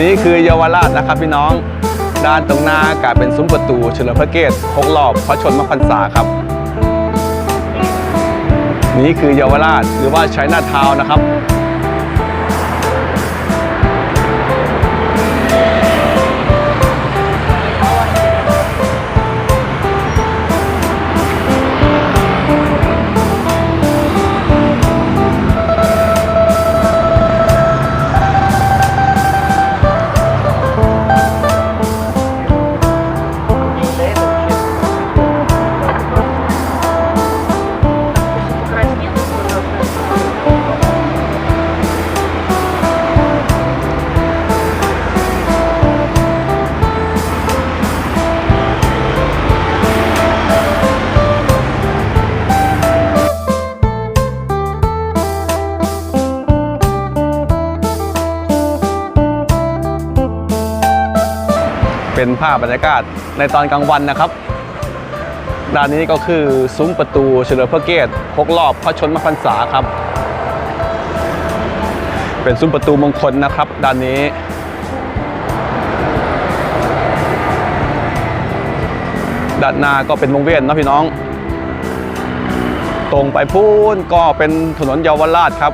นี่คือเยาวราชนะครับพี่น้อง ด้านตรงหน้ากลายเป็นซุ้มประตูเฉลิมพระเกียรติหกรอบพระชนมพรรษาครับ นี่คือเยาวราชหรือว่าชัยนาทาวนะครับ ภาพบรรยากาศในตอนกลางวันนะครับ ด้านนี้ก็คือซุ้มประตูเฉลิมพระเกียรติหกรอบพระชนมพรรษาครับ เป็นซุ้มประตูมงคลนะครับ ด้านนี้ด้านหน้าก็เป็นวงเวียนนะพี่น้อง ตรงไปพูนก็เป็นถนนเยาวราชครับ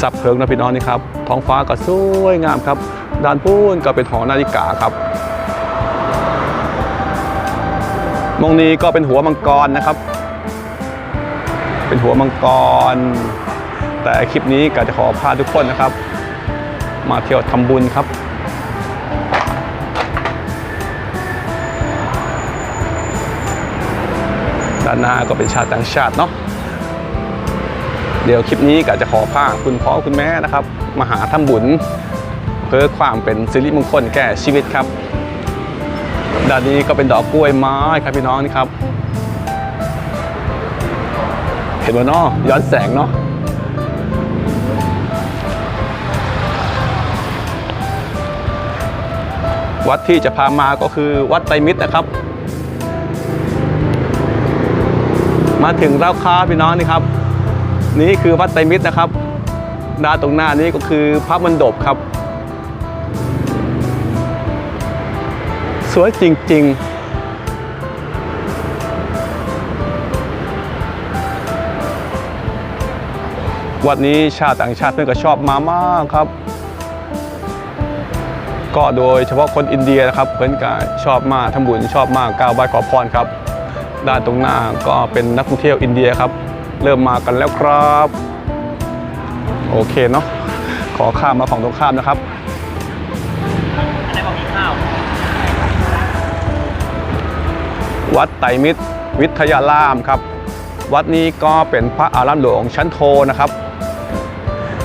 สับเพลิงนะพี่น้องนี่ครับท้องฟ้าก็สวยงามครับ ด้านพูนก็เป็นหอนาฬิกาครับมองนี้ก็เป็นหัวมังกรนะครับ เป็นหัวมังกร แต่คลิปนี้ก็จะขอพาทุกคนนะครับ มาเที่ยวทำบุญครับด้านหน้าก็เป็นชาติต่างชาติเนาะ เดี๋ยวคลิปนี้ก็จะขอพาคุณพ่อคุณแม่นะครับมาหาทำบุญ เพื่อความเป็นสิริมงคลแก่ชีวิตครับด้านนี้ก็เป็นดอกกล้วยไม้ครับพี่น้องนี่ครับ เห็นไหมเนาะย้อนแสงเนาะวัดที่จะพามาก็คือวัดไตรมิตรนะครับ มาถึงเล่าค้าพี่น้องนี่ครับ นี่คือวัดไตรมิตรนะครับด้านตรงหน้านี้ก็คือพระมณฑปครับ สวยจริง ๆวัดนี้ชาติต่างชาติเพื่อนก็ชอบมามากครับ ก็โดยเฉพาะคนอินเดียนะครับเพื่อนก็ชอบมากทำบุญชอบมากกราบไหว้ขอพรครับ ด้านตรงหน้าก็เป็นนักท่องเที่ยวอินเดียครับ เริ่มมากันแล้วครับ โอเคเนาะขอข้ามมาฝั่งตรงข้ามนะครับวัดไตรมิตรวิทยารามครับ วัดนี้ก็เป็นพระอารามหลวงชั้นโทนะครับ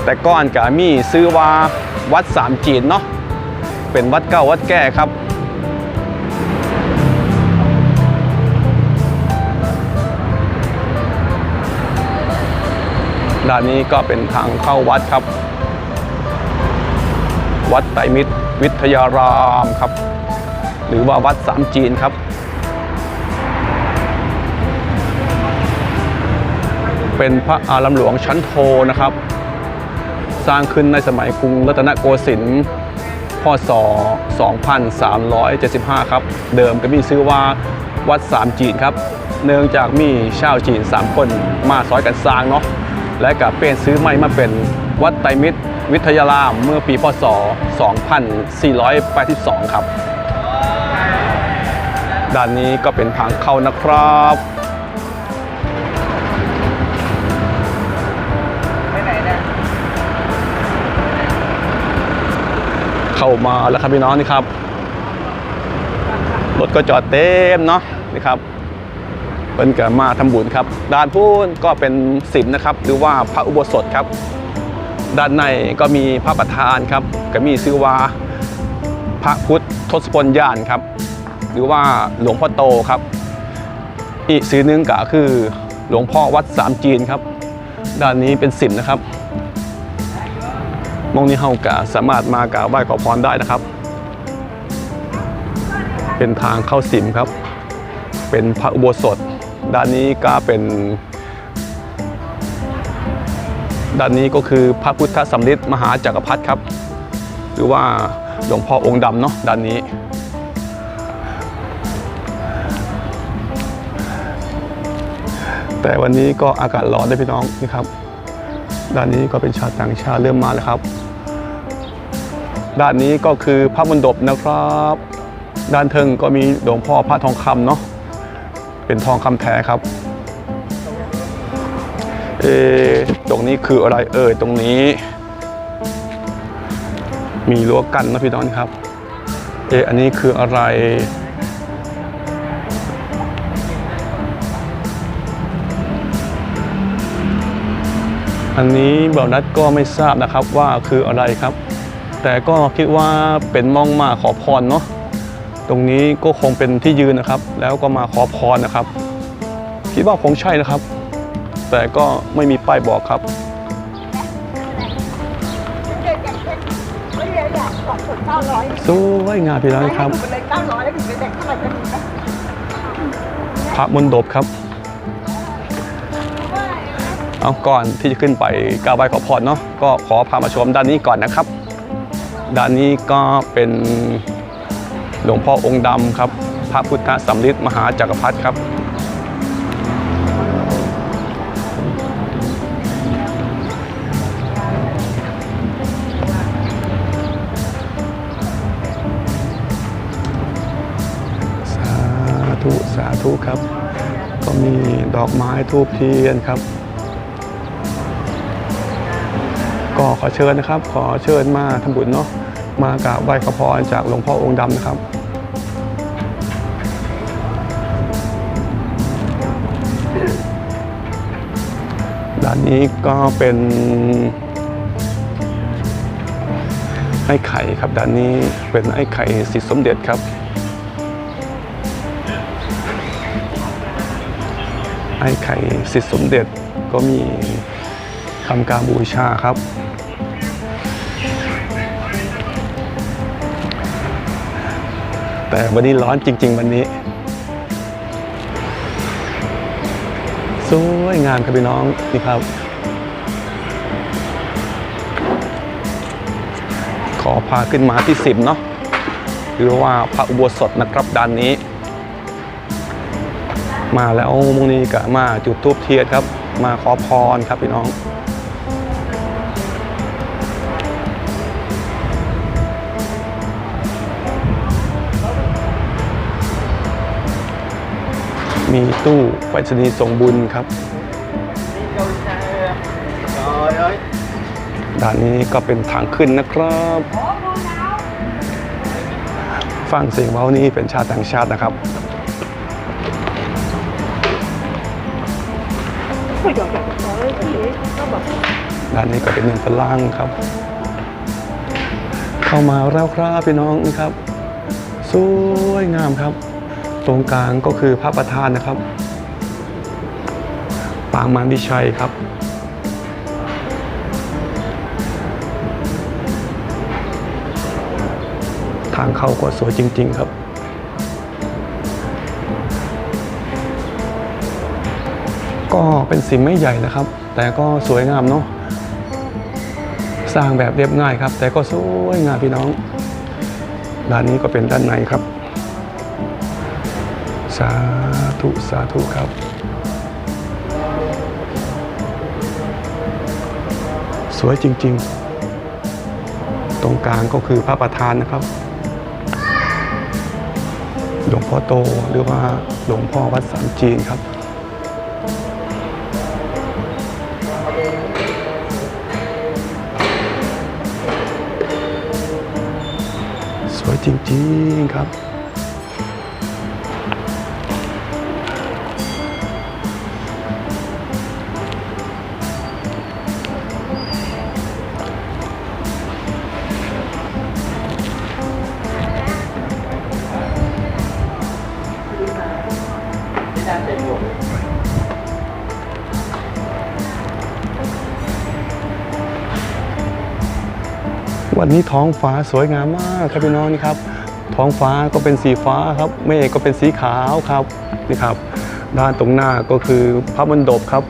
แต่ก่อนกามีซื้อว่าวัดสามจีนเนาะเป็นวัดเก่าวัดแก่ครับ ด้านนี้ก็เป็นทางเข้าวัดครับ วัดไตรมิตรวิทยารามครับ หรือว่าวัดสามจีนครับ เป็นพระอารามหลวงชั้นโทนะครับ สร้างขึ้นในสมัยกรุงรัตนโกสินทร์พศ 2375 ครับ เดิมก็มีชื่อว่าวัดสามจีนครับ เนื่องจากมีชาวจีน 3 คนมาซอยกันสร้างเนาะ และกับเป็นซื้อใหม่มาเป็นวัดไตรมิตรวิทยารามเมื่อปีพศ 2482 ครับ ด้านนี้ก็เป็นทางเข้านะครับ เข้ามาแล้วครับพี่น้องนี่ครับ รถก็จอดเต็มเนาะนี่ครับ เป็นกับมาทำบุญครับ ด้านพูนก็เป็นสิมนะครับ หรือว่าพระอุโบสถครับ ด้านในก็มีพระประธานครับ ก็มีชื่อว่าพระพุทธทศพลยานครับ หรือว่าหลวงพ่อโตครับ อีกสีหนึงก็คือหลวงพ่อวัดสามจีนครับ ด้านนี้เป็นสิมนะครับมองนี้เฮากะสามารถมากราบไหว้ขอพรได้นะครับ เป็นทางเข้าสิมครับ เป็นพระอุโบสถ ด้านนี้ก็เป็นด้านนี้ก็คือพระพุทธสำริดมหาจักรพรรดิครับ หรือว่าหลวงพ่อองค์ดำเนาะด้านนี้ แต่วันนี้ก็อากาศร้อนได้พี่น้องนี่ครับ ด้านนี้ก็เป็นชาวต่างชาติเริ่มมาแล้วครับ ด้านนี้ก็คือพระมณฑปนะครับ ด้านเทิงก็มีหลวงพ่อพระทองคำเนาะ เป็นทองคำแท้ครับเอะตรงนี้คืออะไรเอ่ยตรงนี้ มีรั้วกันนะพี่น้องครับเอะอันนี้คืออะไรอันนี้เบลนัทก็ไม่ทราบนะครับว่าคืออะไรครับ แต่ก็คิดว่าเป็นมองมาขอพรเนาะ รงนี้ก็คงเป็นที่ยืนนะครับ แล้วก็มาขอพรนะครับ คิดว่าคงใช่นะครับ แต่ก็ไม่มีป้ายบอกครับเด็กอย่างเช่นไม่เงาร้อยสวยงามพี่น้องครับให้หนูไปเลยเก้าร้อยแล้วถึงจะเด็กเท่าไหร่กันนะพระมณฑปครับ เอาก่อนที่จะขึ้นไปกราบไหว้ขอพรเนาะก็ขอพามาชมด้านนี้ก่อนนะครับ ด้านนี้ก็เป็น หลวงพ่อองค์ดำครับ พระพุทธสำริดมหาจักรพรรดิครับ สาธุ สาธุครับ ก็มีดอกไม้ทูบเทียนครับ ก็ขอเชิญนะครับ ขอเชิญมาทำบุญเนาะ มากราบไหว้ขอพรจากหลวงพ่อองค์ดำนะครับด้านนี้ก็เป็นไอ้ไข่ครับด้านนี้เป็นไอ้ไข่สิทธิสมเด็จครับ ไอ้ไข่สิทธิสมเด็จก็มีทำการบูชาครับ แต่วันนี้ร้อนจริง ๆ วันนี้ สวยงามครับพี่น้องนี่ครับ ขอพาขึ้นมาที่สิบเนาะหรือว่าพระอุโบสถนะครับด้านนี้ มาแล้วมุงนี้ก็มาจุดทูบเทียนครับ มาขอพรครับพี่น้อง มีตู้ไปรษณีย์ส่งบุญครับ ด้านนี้ก็เป็นทางขึ้นนะครับฟังเสียงเว้านี้เป็นชาติต่างชาตินะครับด้านนี้ก็เป็นเมืองฝรั่งครับ เข้ามาแล้วครับพี่น้องครับ สวยงามครับ ตรงกลางก็คือพระประธานนะครับ ปางมารวิชัยครับ ทางเข้าก็สวยจริง ๆ ครับก็เป็นสิ่งไม่ใหญ่นะครับ แต่ก็สวยงามเนาะสร้างแบบเรียบง่ายครับ แต่ก็สวยงามพี่น้อง ด้านนี้ก็เป็นด้านในครับ สาธุ สาธุครับ สวยจริง ๆ ตรงกลางก็คือพระประธานนะครับ หลวงพ่อโตหรือว่าหลวงพ่อวัดสามจีนครับสวยจริงๆครับ วันนี้ท้องฟ้าสวยงามมากครับพี่น้องนี่ครับ ท้องฟ้าก็เป็นสีฟ้าครับเมฆก็เป็นสีขาวครับนี่ครับ ด้านตรงหน้าก็คือพระมณฑปครับ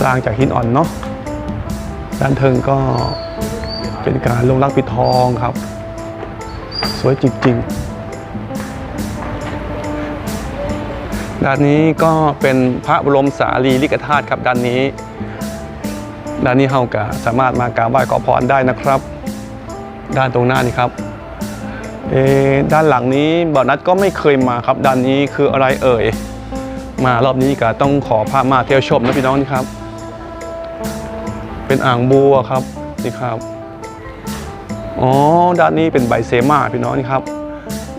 สร้างจากหินอ่อนเนาะด้านเทิงก็เป็นการลงรักปิดทองครับ สวยจริงๆ ด้านนี้ก็เป็นพระบรมสารีริกธาตุครับด้านนี้ด้านนี้เฮากะสามารถมากราบไหว้ขอพรได้นะครับ ด้านตรงหน้านี่ครับเอด้านหลังนี้บ่อนัดก็ไม่เคยมาครับ ด้านนี้คืออะไรเอ่ยมารอบนี้ก็ต้องขอพามาเที่ยวชมนะพี่น้องนี่ครับ เป็นอ่างบัวครับนี่ครับอ๋อด้านนี้เป็นใบเสมาพี่น้องนี่ครับ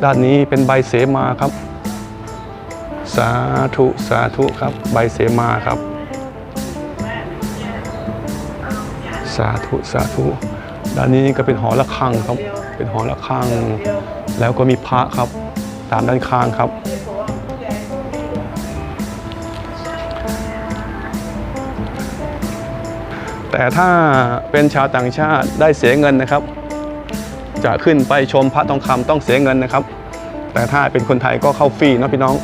ด้านนี้เป็นใบเสมาครับ สาธุสาธุครับ ใบเสมาครับ สาธุสาธุด้านนี้ก็เป็นหอระฆังครับ เป็นหอระฆัง แล้วก็มีพระครับ ตามด้านข้างครับ แต่ถ้าเป็นชาวต่างชาติได้เสียเงินนะครับ จะขึ้นไปชมพระทองคำต้องเสียเงินนะครับ แต่ถ้าเป็นคนไทยก็เข้าฟรีนะพี่น้อง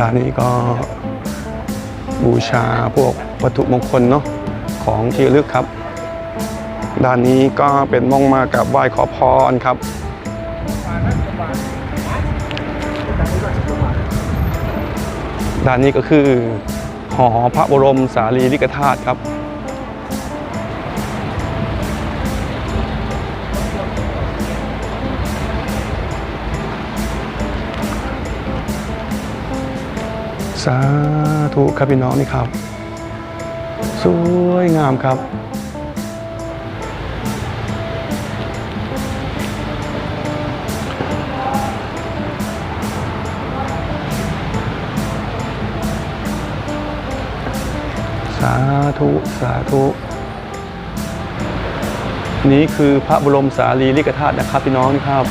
ด้านนี้ก็บูชาพวกวัตถุมงคลเนาะของที่ลึกครับ ด้านนี้ก็เป็นมองมากับไหว้ขอพรครับ ด้านนี้ก็คือหอพระบรมสารีริกธาตุครับ สาธุครับพี่น้องนี่ครับ สวยงามครับ สาธุ สาธุ นี่คือพระบรมสารีริกธาตุนะครับพี่น้องนี่ครับ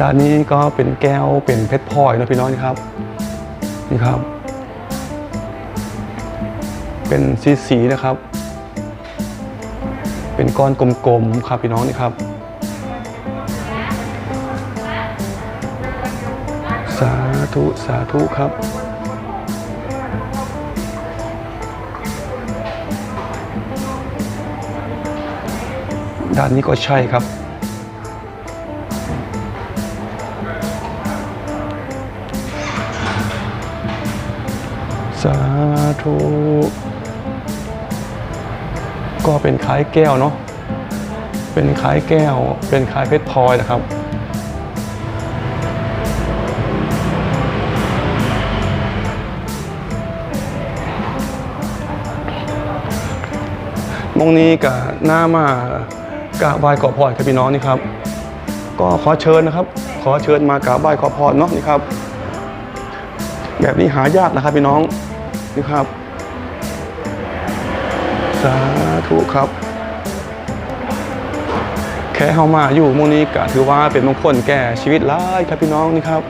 ด้านนี้ก็เป็นแก้วเป็นเพชรพลอยนะพี่น้องนี่ครับนี่ครับ เป็นสีสีนะครับ เป็นก้อนกลมๆครับพี่น้องนี่ครับสาธุสาธุครับด้านนี้ก็ใช่ครับ สาธุก็เป็นคล้ายแก้วเนาะเป็นคล้ายแก้ว เป็นคล้ายเพชรพลอยนะครับมงนี้กับหน้ามากราบไหว้ขอพรครับพี่น้องนี่ครับ ก็ขอเชิญนะครับ ขอเชิญมากราบไหว้ขอพรเนาะนี่ครับ แบบนี้หายากนะครับพี่น้อง นี่ครับ สาธุครับ แค่เฮามาอยู่มูนี้ก็ถือว่าเป็นมงคลแก่ชีวิตหลายครับพี่น้องนี่ครับ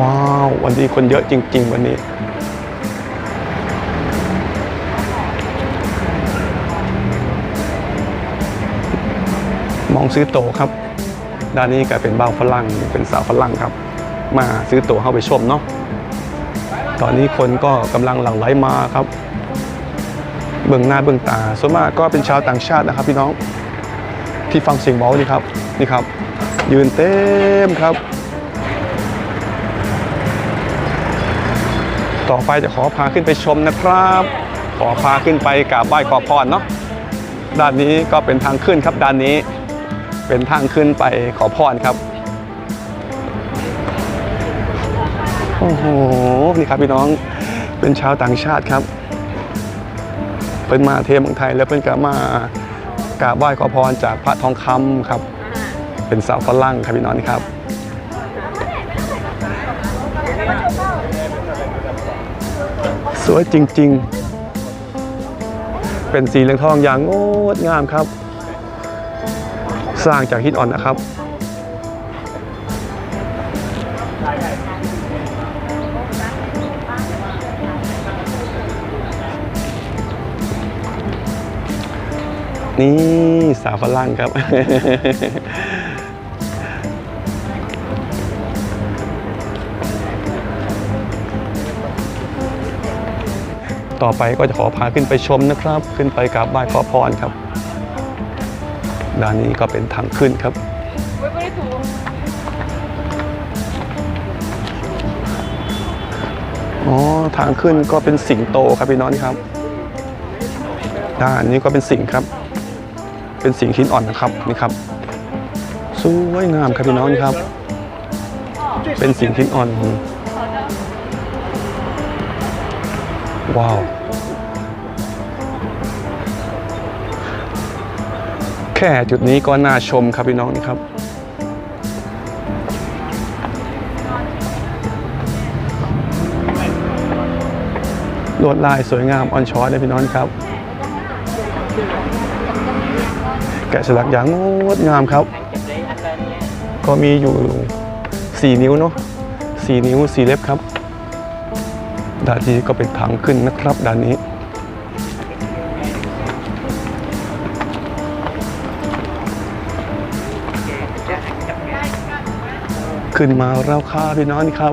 ว้าว วันนี้คนเยอะจริง ๆ วันนี้ มองซื้อโตครับ ด้านนี้ก็เป็นบ่าวฝรั่งเป็นสาวฝรั่งครับ มาซื้อตั๋วเข้าไปชมเนาะตอนนี้คนก็กำลังหลั่งไหลมาครับ เบื้องหน้าเบื้องตาส่วนมากก็เป็นชาวต่างชาตินะครับ พี่น้องที่ฟังเสียงเว้านี่ครับนี่ครับ ยืนเต็มครับ ต่อไปจะขอพาขึ้นไปชมนะครับ ขอพาขึ้นไปกราบไหว้ขอพรเนาะด้านนี้ก็เป็นทางขึ้นครับด้านนี้ เป็นทางขึ้นไปขอพรครับ โอ้โห นี่ครับพี่น้อง เป็นชาวต่างชาติครับเพิ่นมาเทมืองไทยแล้วเพิ่นก็มากราบไหว้ขอพรจากพระทองคำครับ เป็นสาวฝรั่งครับพี่น้องนี่ครับ สวยจริง ๆ เป็นสีเหลืองทองอย่างงดงามครับ สร้างจากหินอ่อนนะครับนี่สาวฝรั่งครับ ต่อไปก็จะขอพาขึ้นไปชมนะครับ ขึ้นไปกราบไหว้ขอพรครับ ด้านนี้ก็เป็นทางขึ้นครับ อ๋อ ทางขึ้นก็เป็นสิงโตครับพี่น้องครับ ด้านนี้ก็เป็นสิงครับ เป็นสิงหินอ่อนนะครับนี่ครับ สวยงามครับพี่น้องครับ เป็นสิงหินอ่อน ว้าว แค่จุดนี้ก็น่าชมครับพี่น้องนี่ครับ ลวดลายสวยงามออนช้อยเลยพี่น้องครับ แกะสลักอย่างงดงามครับ ก็มีอยู่ 4 นิ้วเนาะ4นิ้ว 4 เล็บครับ ด้านนี้ก็เป็นทางขึ้นนะครับด้านนี้ ขึ้นมาแล้วค่ะพี่น้องนี่ครับ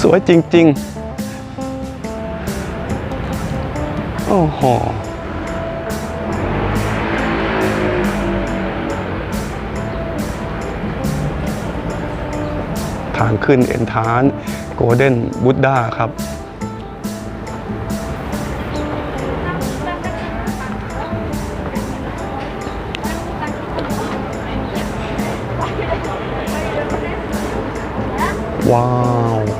สวยจริง ๆ โอ้โหทางขึ้นเอ็นทานโกลเด้นบุตด้าครับ ว้า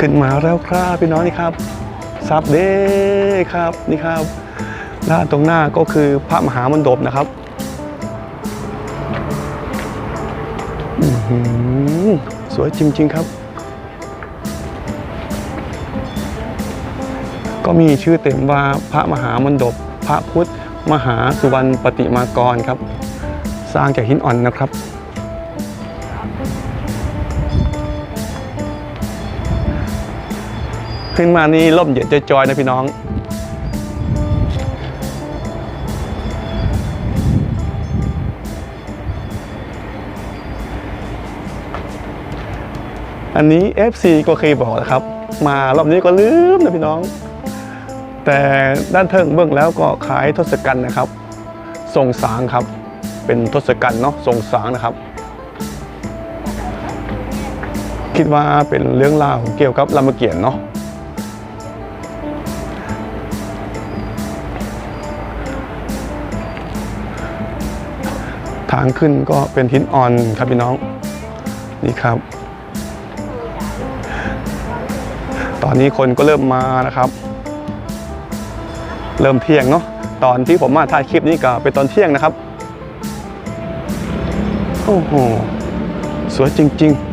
ขึ้นมาแล้วครับพี่น้องนี่ครับซับเด้ครับนี่ครับด้านตรงหน้าก็คือพระมหามณฑปนะครับอื้อหือสวยจริง ๆ ครับ ก็มีชื่อเต็มว่าพระมหามณฑปพระพุทธ มหาสุวรรณปฏิมากรครับ สร้างจากหินอ่อนนะครับ ขึ้นมานี่ร่มเย็นจอยๆนะพี่น้อง อันนี้ FC ก็เคยบอกนะครับ มารอบนี้ก็ลืมนะพี่น้อง แต่ด้านเทิงเบื้องแล้วก็ขายทศกัณฐ์นะครับ ทรงสางครับ เป็นทศกัณฐ์เนาะทรงสางนะครับคิดว่าเป็นเรื่องราวเกี่ยวกับรามเกียรติ์เนาะ ทางขึ้นก็เป็นหินอ่อนครับพี่น้องนี่ครับ ตอนนี้คนก็เริ่มมานะครับ เริ่มเที่ยงเนาะตอนที่ผมมาถ่ายคลิปนี้ก็เป็นตอนเที่ยงนะครับโอ้โหสวยจริง ๆ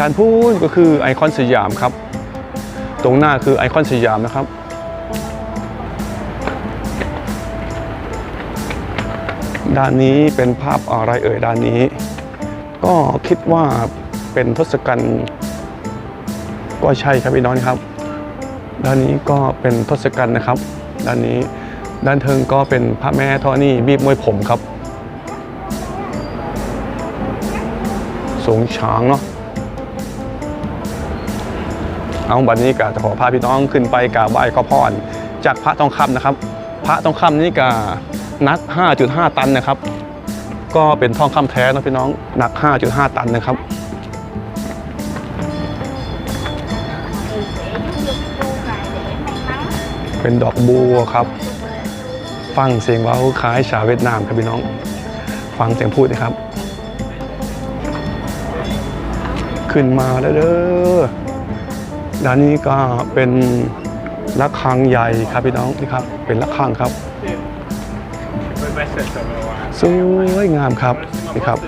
ด้านพูนก็คือไอคอนสยามครับ ตรงหน้าคือไอคอนสยามนะครับ ด้านนี้เป็นภาพอะไรเอ่ยด้านนี้ ก็คิดว่าเป็นทศกัณฐ์ก็ใช่ครับพี่น้องครับ ด้านนี้ก็เป็นทศกัณฐ์นะครับ ด้านนี้ด้านเทิงก็เป็นพระแม่ธรณีบีบมวยผมครับ สูงช้างเนาะ เอาบัดนี้ก็จะขอพาพี่น้องขึ้นไปกราบไหว้ขอพรจากพระทองคำนะครับ พระทองคำนี่ก็หนัก 5.5 ตันนะครับ ก็เป็นทองคำแท้นะพี่น้องหนัก 5.5 ตันนะครับเป็นดอกบัวครับ ฟังเสียงว้าคล้ายชาวเวียดนามครับพี่น้อง ฟังเสียงพูดนะครับ ขึ้นมาแล้วเด้อ ด้านนี้ก็เป็นระฆังใหญ่ครับพี่น้องนี่ครับ เป็นระฆังครับสวยงามครับนี่ครับ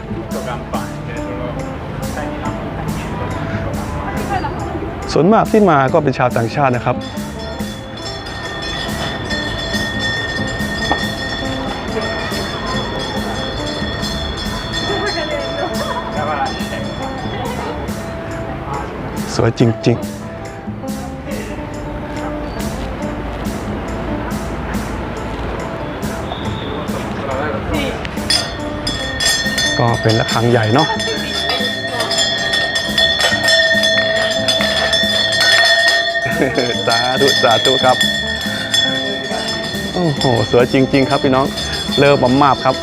ส่วนมากที่มาก็เป็นชาวต่างชาตินะครับสวยจริง ๆ ก็เป็นระฆังใหญ่เนาะสาธุสาธุครับ โอ้โหสวยจริง ๆ ครับพี่น้อง เลิฟมากๆครับ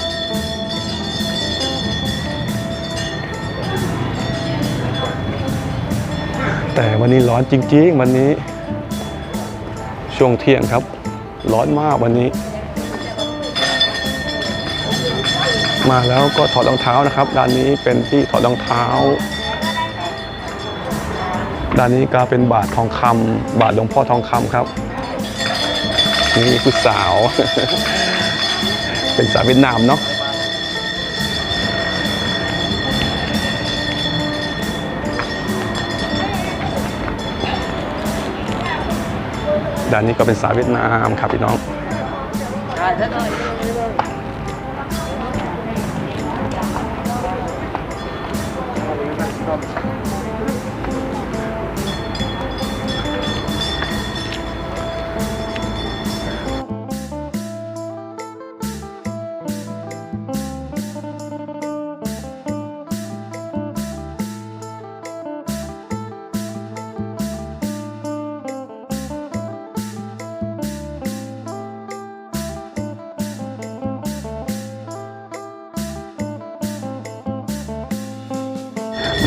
แต่วันนี้ร้อนจริงๆ วันนี้ ช่วงเที่ยงครับ ร้อนมากวันนี้ มาแล้วก็ถอดรองเท้านะครับ ด้านนี้เป็นที่ถอดรองเท้า ด้านนี้ก็เป็นบาททองคำบาทหลวงพ่อทองคำครับ นี่คือสาว เป็นสาวเวียดนามเนาะด้านนี้ก็เป็นสาวเวียดนามครับพี่น้อง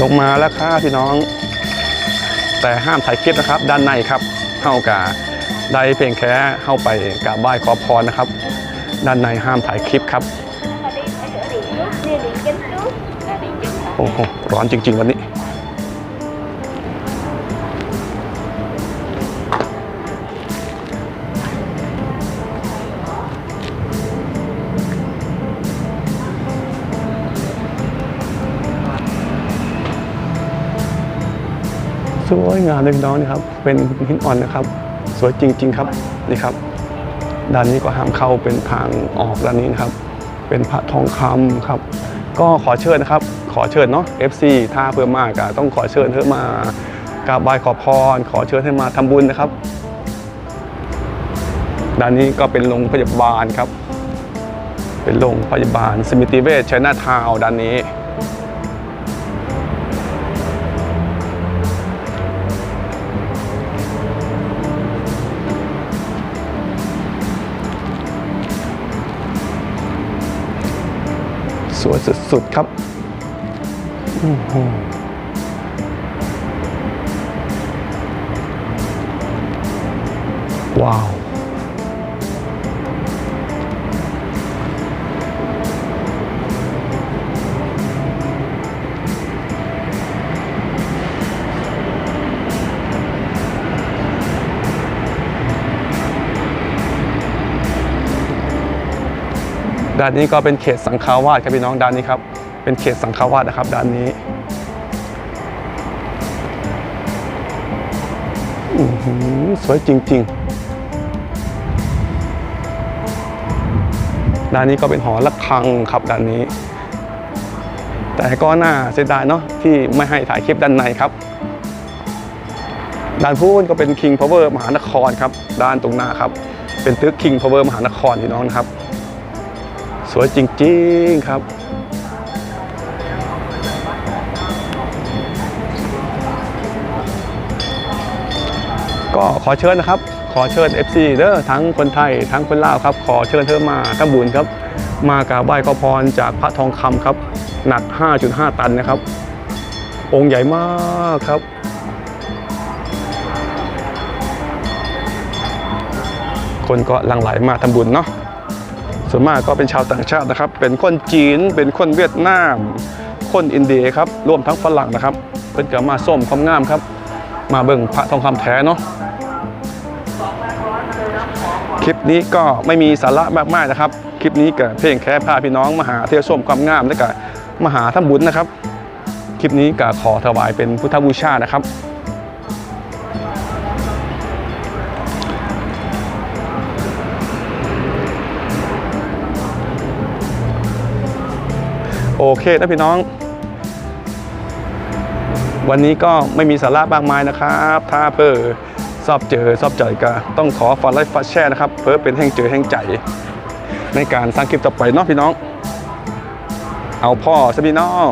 ลงมาแล้วค่ะพี่น้อง แต่ห้ามถ่ายคลิปนะครับ ด้านในครับเข้ากาได้เพียงแค่เข้าไปกราบไหว้ขอพรนะครับ ด้านในห้ามถ่ายคลิปครับ โอ้โหร้อนจริง ๆ วันนี้ สวยงามเลยพี่น้องนี่ครับ เป็นหินอ่อนนะครับ สวยจริง ๆ ครับนี่ครับ ด้านนี้ก็ห้ามเข้าเป็นทางออกด้านนี้นะครับ เป็นพระทองคำครับ ก็ขอเชิญนะครับ ขอเชิญเนาะ FC ถ้าเพิ่มมากอะต้องขอเชิญเพื่อมากราบไหว้ขอพร ขอเชิญให้มาทำบุญนะครับ ด้านนี้ก็เป็นโรงพยาบาลครับ เป็นโรงพยาบาลสมิติเวชชัยนาทาวด้านนี้ วยสุดๆครับว้าว ด้านนี้ก็เป็นเขตสังฆาวาสครับพี่น้องด้านนี้ครับ เป็นเขตสังฆาวาสนะครับ ด้านนี้สวยจริง ๆ ด้านนี้ก็เป็นหอระฆังครับด้านนี้ แต่ก็น่าเสียดายเนาะที่ไม่ให้ถ่ายคลิปด้านในครับด้านพูนก็เป็น King Power มหานครครับ ด้านตรงหน้าครับ เป็นตึก King Power มหานครพี่น้องนะครับ สวยจริง ๆ ครับ ก็ขอเชิญนะครับ ขอเชิญ FC เด้อทั้งคนไทย ทั้งคนลาวครับ ขอเชิญเธอมาทำบุญครับ มากราบไหว้ขอพรจากพระทองคำครับ หนัก 5.5 ตันนะครับ องค์ใหญ่มากครับคนก็หลั่งไหลมาทำบุญเนาะ ส่วนมากก็เป็นชาวต่างชาตินะครับ เป็นคนจีน เป็นคนเวียดนาม คนอินเดียครับ รวมทั้งฝรั่งนะครับ เพิ่นก็มาส้มความงามครับ มาเบิ่งพระทองคำแท้เนาะ คลิปนี้ก็ไม่มีสาระมากมายนะครับ คลิปนี้ก็เพียงแค่พาพี่น้องมาหาเที่ยวชมความงามและก็มาหาทำบุญนะครับ คลิปนี้ก็ขอถวายเป็นพุทธบูชานะครับ โอเคนะพี่น้อง วันนี้ก็ไม่มีสาระมากมายนะครับ ถ้าเพื่อชอบเจอชอบใจก็ต้องขอฝากไลค์ฝากแชร์นะครับ เพื่อเป็นแห่งเจอแห่งใจ ในการสร้างคลิปต่อไปเนาะพี่น้อง เอาพ่อสพี่น้อง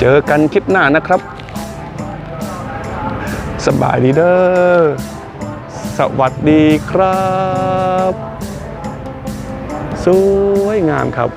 เจอกันคลิปหน้านะครับ สบายดีเด้อสวัสดีครับ สวยงามครับ